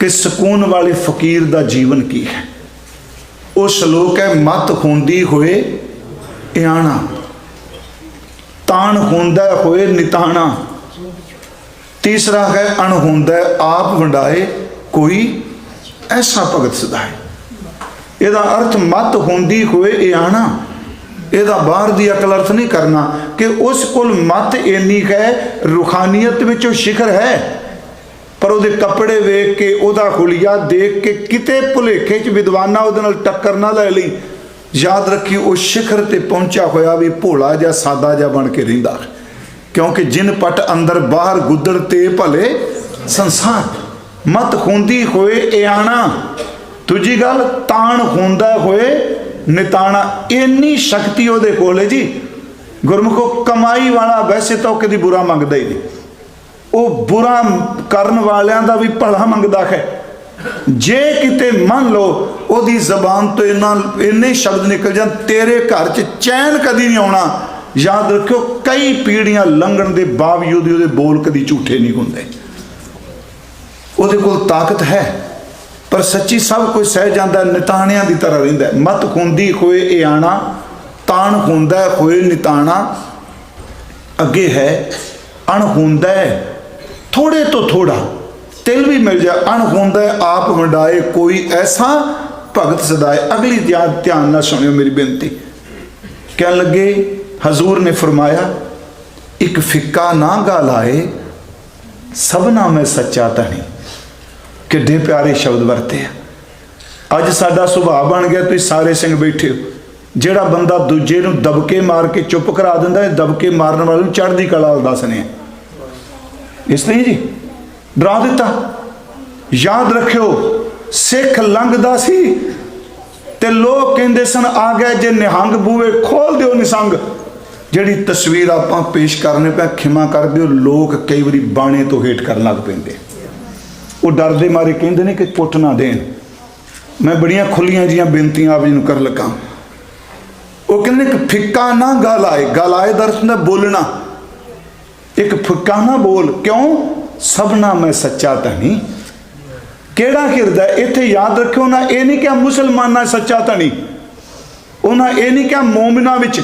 ਕਿ ਸਕੂਨ ਵਾਲੇ ਫਕੀਰ ਦਾ ਜੀਵਨ ਕੀ ਹੈ? ਉਹ ਸ਼ਲੋਕ ਹੈ, ਮਤ ਹੁੰਦੀ ਹੋਏ ਇਆਣਾ। ਤਾਣ ਹੁੰਦਾ ਹੋਏ ਨਿਤਾਣਾ। ਤੀਸਰਾ ਹੈ, ਅਣ ਹੁੰਦਾ ਆਪ ਵੰਡਾਏ ਕੋਈ ਐਸਾ ਭਗਤ ਸਦਾਏ। ਇਹਦਾ ਅਰਥ ਮਤ ਹੁੰਦੀ ਹੋਏ ਇਆਣਾ। ਇਹਦਾ ਬਾਹਰ ਦੀ ਅਕਲ ਅਰਥ ਨਹੀਂ ਕਰਨਾ ਕਿ ਉਸ ਕੋਲ ਮਤ ਇੰਨੀ ਹੈ, ਰੂਹਾਨੀਅਤ ਵਿੱਚ ਉਹ ਸ਼ਿਖਰ ਹੈ। ਪਰ ਉਹਦੇ ਕੱਪੜੇ ਵੇਖ ਕੇ, ਉਹਦਾ ਹੁਲੀਆ ਦੇਖ ਕੇ ਕਿਤੇ ਭੁਲੇਖੇ ਚ ਵਿਦਵਾਨਾਂ ਉਹਦੇ ਨਾਲ ਟੱਕਰ ਨਾ ਲੈ ਲਈ। ਯਾਦ ਰੱਖੀ, ਉਹ ਸ਼ਿਖਰ ਤੇ ਪਹੁੰਚਿਆ ਹੋਇਆ ਵੀ ਭੋਲਾ ਜਾਂ ਸਾਦਾ ਜਿਹਾ ਬਣ ਕੇ ਰਹਿੰਦਾ। ਕਿਉਂਕਿ ਜਿਨ ਪਟ ਅੰਦਰ ਬਾਹਰ ਗੁੱਦੜ ਤੇ ਭਲੇ, ਸੰਸਾਰ ਮਤ ਹੁੰਦੀ ਹੋਏ ਇਆਣਾ। ਦੂਜੀ ਗੱਲ, ਤਾਣ ਹੁੰਦਾ ਹੋਏ ਨਿਤਾਣਾ। ਇੰਨੀ ਸ਼ਕਤੀ ਉਹਦੇ ਕੋਲ ਹੈ ਜੀ। ਗੁਰਮੁਖੋ, ਕਮਾਈ ਵਾਲਾ ਵੈਸੇ ਤਾਂ ਉਹ ਕਦੀ ਬੁਰਾ ਮੰਗਦਾ ਹੀ ਨਹੀਂ। ਉਹ ਬੁਰਾ ਕਰਨ ਵਾਲਿਆਂ ਦਾ ਵੀ ਭਲਾ ਮੰਗਦਾ ਹੈ। ਜੇ ਕਿਤੇ ਮੰਨ ਲਓ ਉਹਦੀ ਜ਼ਬਾਨ ਤੋਂ ਇੰਨਾ ਇੰਨੇ ਸ਼ਬਦ ਨਿਕਲ ਜਾਣ, ਤੇਰੇ ਘਰ 'ਚ ਚੈਨ ਕਦੀ ਨਹੀਂ ਆਉਣਾ। ਯਾਦ ਰੱਖਿਓ, ਕਈ ਪੀੜ੍ਹੀਆਂ ਲੰਘਣ ਦੇ ਬਾਵਜੂਦ ਵੀ ਉਹਦੇ ਬੋਲ ਕਦੀ ਝੂਠੇ ਨਹੀਂ ਹੁੰਦੇ। ਉਹਦੇ ਕੋਲ ਤਾਕਤ ਹੈ, ਪਰ ਸੱਚੀ ਸਭ ਕੁਝ ਸਹਿ ਜਾਂਦਾ, ਨਿਤਾਣਿਆਂ ਦੀ ਤਰ੍ਹਾਂ ਰਹਿੰਦਾ ਮਤ ਖੁੰਦੀ ਹੋਏ ਇਹ ਆਣਾ, ਤਾਣ ਹੁੰਦਾ ਹੋਏ ਨਿਤਾਣਾ। ਅੱਗੇ ਹੈ, ਅਣ ਹੁੰਦਾ ਹੈ। ਥੋੜੇ ਤੋਂ ਥੋੜਾ ਤਿਲ ਵੀ ਮਿਲ ਜਾ ਅਣ ਹੁੰਦਾ ਆਪ ਵੰਡਾਏ, ਕੋਈ ਐਸਾ ਭਗਤ ਸਦਾਏ। ਅਗਲੀ ਧਿਆਨ ਧਿਆਨ ਨਾਲ ਸੁਣਿਓ ਮੇਰੀ ਬੇਨਤੀ। ਕਹਿਣ ਲੱਗੇ, ਹਜ਼ੂਰ ਨੇ ਫਰਮਾਇਆ, ਇੱਕ ਫਿੱਕਾ ਨਾ ਗਾਲਾਏ ਸਭਨਾ ਮੈਂ ਸੱਚਾ ਧਣੀ ਕਿੱਡੇ ਪਿਆਰੇ ਸ਼ਬਦ ਵਰਤੇ ਆ। ਅੱਜ ਸਾਡਾ ਸੁਭਾਅ ਬਣ ਗਿਆ, ਤੁਸੀਂ ਸਾਰੇ ਸਿੰਘ ਬੈਠੇ ਹੋ। ਜਿਹੜਾ ਬੰਦਾ ਦੂਜੇ ਨੂੰ ਦਬਕੇ ਮਾਰ ਕੇ ਚੁੱਪ ਕਰਾ ਦਿੰਦਾ ਹੈ, ਦਬਕੇ ਮਾਰਨ ਵਾਲੇ ਨੂੰ ਚੜ੍ਹਦੀ ਕਲਾ ਵਾਲਾ ਦੱਸਨੇ ਆ ਇਸ ਲਈ ਜੀ, ਡਰਾ ਦਿੱਤਾ। ਯਾਦ ਰੱਖਿਓ, ਸਿੱਖ ਲੰਘਦਾ ਸੀ ਤੇ ਲੋਕ ਕਹਿੰਦੇ ਸਨ, ਆ ਗਿਆ ਜੇ ਨਿਹੰਗ ਬੂਵੇ ਖੋਲ ਦਿਓ ਨਿਸੰਗ। ਜਿਹੜੀ ਤਸਵੀਰ ਆਪਾਂ ਪੇਸ਼ ਕਰਨੇ ਪਿਆ ਖਿਮਾ ਕਰ ਦਿਓ, ਲੋਕ ਕਈ ਵਾਰੀ ਬਾਣੇ ਤੋਂ ਹੇਠ ਕਰਨ ਲੱਗ ਪੈਂਦੇ। ਉਹ ਡਰਦੇ ਮਾਰੇ ਕਹਿੰਦੇ ਨੇ ਕਿ ਪੁੱਟ ਨਾ ਦੇਣ। ਮੈਂ ਬੜੀਆਂ ਖੁੱਲੀਆਂ ਜੀਆਂ ਬੇਨਤੀਆਂ ਆਪ ਜੀ ਨੂੰ ਕਰ ਲੱਗਾ। ਉਹ ਕਹਿੰਦੇ ਕਿ ਫਿੱਕਾ ਨਾ ਗਲ ਆਏ ਗਲ ਆਏ ਦਰਸ ਦਾ ਬੋਲਣਾ। ਇੱਕ ਫਿੱਕਾ ਨਾ ਬੋਲ, ਕਿਉਂ? ਸਭਨਾ ਮੈਂ ਸੱਚਾ ਧਨੀ ਕਿਹੜਾ ਹਿਰਦਾ ਇੱਥੇ ਯਾਦ ਰੱਖਿਓ ਨਾ, ਇਹ ਨਹੀਂ ਕਿ ਮੁਸਲਮਾਨਾਂ ਸੱਚਾ ਧਨੀ ਉਹਨਾਂ ਇਹ ਨਹੀਂ ਕਿ ਮੂਮਿਨਾਂ ਵਿੱਚ।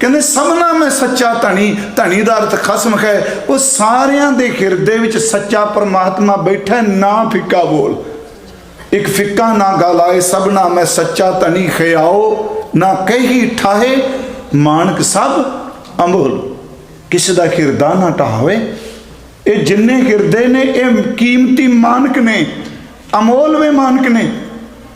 ਕਹਿੰਦੇ ਸਭਨਾ ਮੈਂ ਸੱਚਾ ਧਣੀ ਧਣੀ ਦਾ ਅਰਥ ਖਸਮ ਹੈ। ਉਹ ਸਾਰਿਆਂ ਦੇ ਹਿਰਦੇ ਵਿੱਚ ਸੱਚਾ ਪਰਮਾਤਮਾ ਬੈਠਾ ਨਾ ਫਿੱਕਾ ਬੋਲ। ਇੱਕ ਫਿੱਕਾ ਨਾ ਗਾਲਾਏ ਸਭਨਾ ਮੈਂ ਸੱਚਾ ਧਣੀ ਖਿਆਓ ਨਾ ਕਹੀ ਠਾਹੇ, ਮਾਨਕ ਸਭ ਅੰਬੋਲ। ਕਿਸੇ ਦਾ ਕਿਰਦਾ ਨਾ ਢਾਵੇ ਇਹ ਜਿੰਨੇ ਕਿਰਦੇ ਨੇ, ਇਹ ਕੀਮਤੀ ਮਾਨਕ ਨੇ, ਅਮੋਲਵੇਂ ਮਾਨਕ ਨੇ।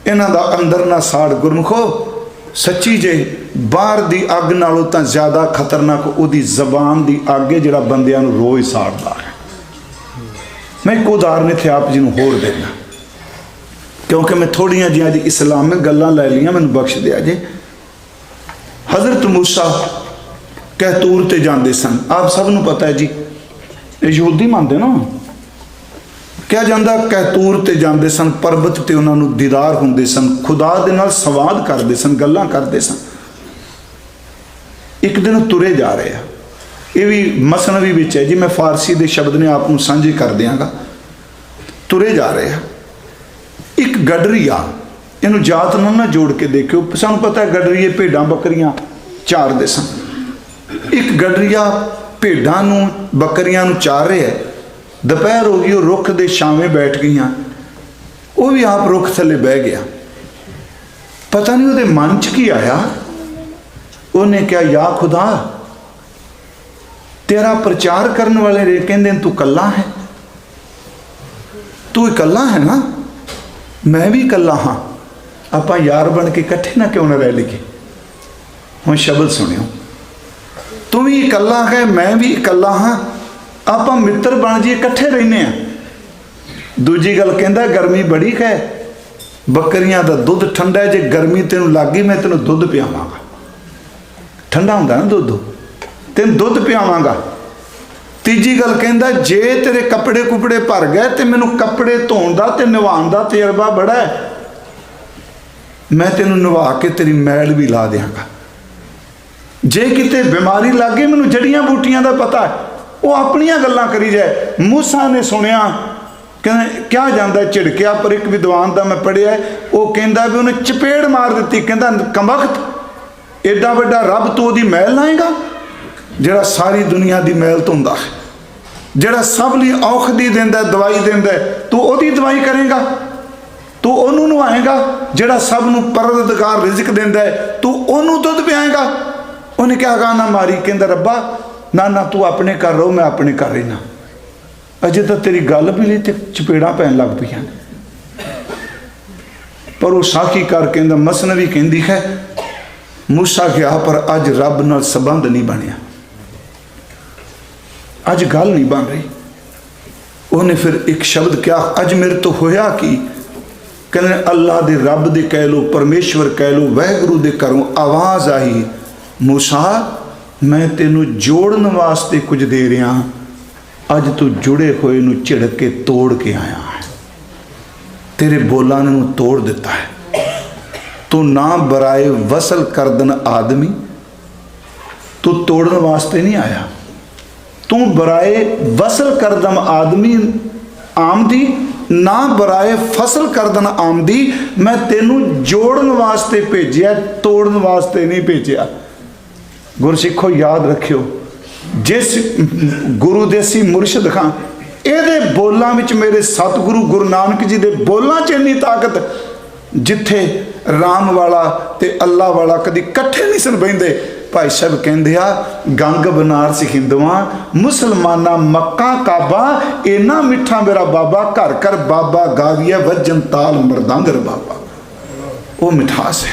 ਇਹਨਾਂ ਦਾ ਅੰਦਰ ਨਾ ਸਾੜ ਗੁਰਮਖੋ। ਸੱਚੀ ਜੇ ਬਾਹਰ ਦੀ ਅੱਗ ਨਾਲੋਂ ਤਾਂ ਜ਼ਿਆਦਾ ਖਤਰਨਾਕ ਉਹਦੀ ਜ਼ਬਾਨ ਦੀ ਅੱਗ ਹੈ ਜਿਹੜਾ ਬੰਦਿਆਂ ਨੂੰ ਰੋਜ਼ ਸਾੜਦਾ ਹੈ। ਮੈਂ ਇੱਕ ਉਦਾਹਰਨ ਇੱਥੇ ਆਪ ਜੀ ਨੂੰ ਹੋਰ ਦੇਣਾ ਕਿਉਂਕਿ ਮੈਂ ਥੋੜੀਆਂ ਜਿਹੀਆਂ ਦੀ ਇਸਲਾਮਿਕ ਗੱਲਾਂ ਲੈ ਲਈਆਂ, ਮੈਨੂੰ ਬਖਸ਼ ਦਿਆ ਜੇ। ਹਜ਼ਰਤ ਮੂਸਾ ਕਹਿਤੂਰ ਤੇ ਜਾਂਦੇ ਸਨ। ਆਪ ਸਭ ਨੂੰ ਪਤਾ ਹੈ ਜੀ। ਇਹ ਯਹੂਦੀ ਮੰਨਦੇ ਨਾ। ਕਿਹਾ ਜਾਂਦਾ ਕਹਿਤੂਰ ਤੇ ਜਾਂਦੇ ਸਨ, ਪਰਬਤ ਤੇ ਉਹਨਾਂ ਨੂੰ ਦੀਦਾਰ ਹੁੰਦੇ ਸਨ, ਖੁਦਾ ਦੇ ਨਾਲ ਸੰਵਾਦ ਕਰਦੇ ਸਨ, ਗੱਲਾਂ ਕਰਦੇ ਸਨ। ਇੱਕ ਦਿਨ ਤੁਰੇ ਜਾ ਰਹੇ ਆ। ਇਹ ਵੀ ਮਸਨਵੀ ਵਿੱਚ ਹੈ ਜੀ, ਮੈਂ ਫਾਰਸੀ ਦੇ ਸ਼ਬਦ ਨੇ ਆਪ ਨੂੰ ਸਾਂਝੇ ਕਰ ਦਿਆਂਗਾ। ਤੁਰੇ ਜਾ ਰਹੇ ਆ। ਇੱਕ ਗਡਰੀਆ, ਇਹਨੂੰ ਜਾਤ ਨਾਲ ਨਾ ਜੋੜ ਕੇ ਦੇਖਿਓ। ਸਾਨੂੰ ਪਤਾ ਹੈ, ਗਡਰੀਏ ਭੇਡਾਂ ਬੱਕਰੀਆਂ ਚਾਰਦੇ ਸਨ। ਇੱਕ ਗਡਰੀਆ ਭੇਡਾਂ ਨੂੰ, ਬੱਕਰੀਆਂ ਨੂੰ ਚਾਰ ਰਿਹਾ ਦੁਪਹਿਰ ਹੋ ਗਈ, ਉਹ ਰੁੱਖ ਦੇ ਛਾਵੇਂ ਬੈਠ ਗਈਆਂ। ਉਹ ਵੀ ਆਪ ਰੁੱਖ ਥੱਲੇ ਬਹਿ ਗਿਆ। ਪਤਾ ਨਹੀਂ ਉਹਦੇ ਮਨ 'ਚ ਕੀ ਆਇਆ। ਉਹਨੇ ਕਿਹਾ, ਯਾ ਖੁਦਾ, ਤੇਰਾ ਪ੍ਰਚਾਰ ਕਰਨ ਵਾਲੇ ਰੇ ਕਹਿੰਦੇ ਨੇ ਤੂੰ ਕੱਲਾ ਹੈ। ਤੂੰ ਇਕੱਲਾ ਹੈ ਨਾ? ਮੈਂ ਵੀ ਇਕੱਲਾ ਹਾਂ। ਆਪਾਂ ਯਾਰ ਬਣ ਕੇ ਇਕੱਠੇ ਨਾ ਕਿਉਂ ਨਾ ਰਹਿ ਲਈਏ? ਹੁਣ ਸ਼ਬਦ ਸੁਣਿਓ। ਤੂੰ ਵੀ ਇਕੱਲਾ ਹੈ, ਮੈਂ ਵੀ ਇਕੱਲਾ ਹਾਂ। ਆਪਾਂ ਮਿੱਤਰ ਬਣ ਜੀ ਇਕੱਠੇ ਰਹਿੰਦੇ ਆ ਦੂਜੀ ਗੱਲ ਕਹਿੰਦਾ, ਗਰਮੀ ਬੜੀ ਹੈ। ਬੱਕਰੀਆਂ ਦਾ ਦੁੱਧ ਠੰਡਾ ਜੇ ਗਰਮੀ ਤੈਨੂੰ ਲੱਗੀ, ਮੈਂ ਤੈਨੂੰ ਦੁੱਧ ਪਿਆਵਾਂਗਾ। ਠੰਡਾ ਹੁੰਦਾ ਨਾ ਦੁੱਧ। ਤੈਨੂੰ ਦੁੱਧ ਪਿਆਵਾਂਗਾ। ਤੀਜੀ ਗੱਲ ਕਹਿੰਦਾ, ਜੇ ਤੇਰੇ ਕੱਪੜੇ ਕੁਪੜੇ ਭਰ ਗਏ, ਤੇ ਮੈਨੂੰ ਕੱਪੜੇ ਧੋਣ ਦਾ ਤੇ ਨਵਾਉਣ ਦਾ ਤਜਰਬਾ ਬੜਾ ਹੈ। ਮੈਂ ਤੈਨੂੰ ਨਵਾ ਕੇ ਤੇਰੀ ਮੈਲ ਵੀ ਲਾ ਦਿਆਂਗਾ। ਜੇ ਕਿਤੇ ਬਿਮਾਰੀ ਲੱਗ ਗਈ, ਮੈਨੂੰ ਜੜੀਆਂ ਬੂਟੀਆਂ ਦਾ ਪਤਾ ਉਹ ਆਪਣੀਆਂ ਗੱਲਾਂ ਕਰੀ ਜਾਏ। ਮੂਸਾ ਨੇ ਸੁਣਿਆ, ਕਹਿੰਦਾ, ਕਿਹਾ ਜਾਂਦਾ ਝਿੜਕਿਆ, ਪਰ ਇੱਕ ਵਿਦਵਾਨ ਦਾ ਮੈਂ ਪੜਿਆ ਉਹ ਕਹਿੰਦਾ ਵੀ ਉਹਨੇ ਚਪੇੜ ਮਾਰ ਦਿੱਤੀ। ਕਹਿੰਦਾ ਕਮਬਖਤ ਐਡਾ ਵੱਡਾ ਰੱਬ ਤੂੰ ਉਹਦੀ ਮਹਿਲ ਲਾਏਗਾ? ਜਿਹੜਾ ਸਾਰੀ ਦੁਨੀਆ ਦੀ ਮਹਿਲ ਧੋਂਦਾ ਹੈ। ਜਿਹੜਾ ਸਭ ਲਈ ਔਖਦੀ ਦਿੰਦਾ ਦਵਾਈ ਦਿੰਦਾ ਤੂੰ ਉਹਦੀ ਦਵਾਈ ਕਰੇਗਾ? ਤੂੰ ਉਹਨੂੰ ਨਵਾਏਗਾ? ਜਿਹੜਾ ਸਭ ਨੂੰ ਪਰਦਗਾਰ ਰਿਜ਼ਕ ਦਿੰਦਾ ਤੂੰ ਉਹਨੂੰ ਦੁੱਧ ਪਿਆਏਗਾ? ਉਹਨੇ ਕਿਹਾ ਗਾਣਾ ਮਾਰੀ। ਕਹਿੰਦਾ, ਰੱਬਾ, ਨਾ ਨਾ, ਤੂੰ ਆਪਣੇ ਘਰ ਰਹੋ, ਮੈਂ ਆਪਣੇ ਘਰ ਰਹਿਣਾ ਅਜੇ ਤਾਂ ਤੇਰੀ ਗੱਲ ਵੀ ਲਈ ਤੇ ਚਪੇੜਾਂ ਪੈਣ ਲੱਗ ਪਈਆਂ ਪਰ ਉਹ ਸਾਖੀ ਕਰ ਕਹਿੰਦਾ ਮਸਨਵੀ ਕਹਿੰਦੀ ਹੈ, ਮੂਸਾ ਗਿਆ ਪਰ ਅੱਜ ਰੱਬ ਨਾਲ ਸੰਬੰਧ ਨਹੀਂ ਬਣਿਆ। ਅੱਜ ਗੱਲ ਨਹੀਂ ਬਣ ਰਹੀ। ਉਹਨੇ ਫਿਰ ਇੱਕ ਸ਼ਬਦ ਕਿਹਾ, ਅੱਜ ਮੇਰੇ ਤੋਂ ਹੋਇਆ ਕੀ? ਕਹਿੰਦੇ ਅੱਲਾ ਦੇ ਰੱਬ ਦੇ ਕਹਿ ਲੋ ਪਰਮੇਸ਼ਵਰ ਕਹਿ ਲੋ ਵਹਿਗੁਰੂ ਦੇ ਘਰੋਂ ਆਵਾਜ਼ ਆਈ ਮੂਸਾ, ਮੈਂ ਤੈਨੂੰ ਜੋੜਨ ਵਾਸਤੇ ਕੁਝ ਦੇ ਰਿਹਾ। ਅੱਜ ਤੂੰ ਜੁੜੇ ਹੋਏ ਨੂੰ ਝਿੜਕ ਕੇ ਤੋੜ ਕੇ ਆਇਆ ਹੈ। ਤੇਰੇ ਬੋਲਾਂ ਨੇ ਨੂੰ ਤੋੜ ਦਿੱਤਾ ਹੈ। ਤੂੰ ਨਾ ਬਰਾਏ ਵਸਲ ਕਰਦਨ ਆਦਮੀ। ਤੂੰ ਤੋੜਨ ਵਾਸਤੇ ਨਹੀਂ ਆਇਆ। ਤੂੰ ਬਰਾਏ ਵਸਲ ਕਰਦਮ ਆਦਮੀ ਆਮਦੀ, ਨਾ ਬਰਾਏ ਫਸਲ ਕਰਦਨ ਆਮਦੀ। ਮੈਂ ਤੈਨੂੰ ਜੋੜਨ ਵਾਸਤੇ ਭੇਜਿਆ, ਤੋੜਨ ਵਾਸਤੇ ਨਹੀਂ ਭੇਜਿਆ। ਗੁਰਸਿੱਖੋ ਯਾਦ ਰੱਖਿਓ। ਜਿਸ ਗੁਰੂ ਦੇਸੀ ਅਸੀਂ ਮੁਰਸ਼ਿਦ ਖਾਂ ਇਹਦੇ ਬੋਲਾਂ ਵਿੱਚ ਮੇਰੇ ਸਤਿਗੁਰੂ ਗੁਰੂ ਨਾਨਕ ਜੀ ਦੇ ਬੋਲਾਂ 'ਚ ਇੰਨੀ ਤਾਕਤ, ਜਿੱਥੇ ਰਾਮ ਵਾਲਾ ਤੇ ਅੱਲਾ ਵਾਲਾ ਕਦੀ ਇਕੱਠੇ ਨਹੀਂ ਸਨ ਬਹਿੰਦੇ। ਭਾਈ ਸਾਹਿਬ ਕਹਿੰਦੇ ਆ, ਗੰਗ ਬਨਾਰਸ ਹਿੰਦੂਆਂ, ਮੁਸਲਮਾਨਾਂ ਮੱਕਾ, ਕਾਬਾ, ਇੰਨਾ ਮਿੱਠਾ ਮੇਰਾ ਬਾਬਾ, ਘਰ ਘਰ ਬਾਬਾ ਗਾਵੀਆ ਵਜਨ ਤਾਲ ਮਰਦੰਗਰ ਬਾਬਾ। ਉਹ ਮਿਠਾਸ ਹੈ।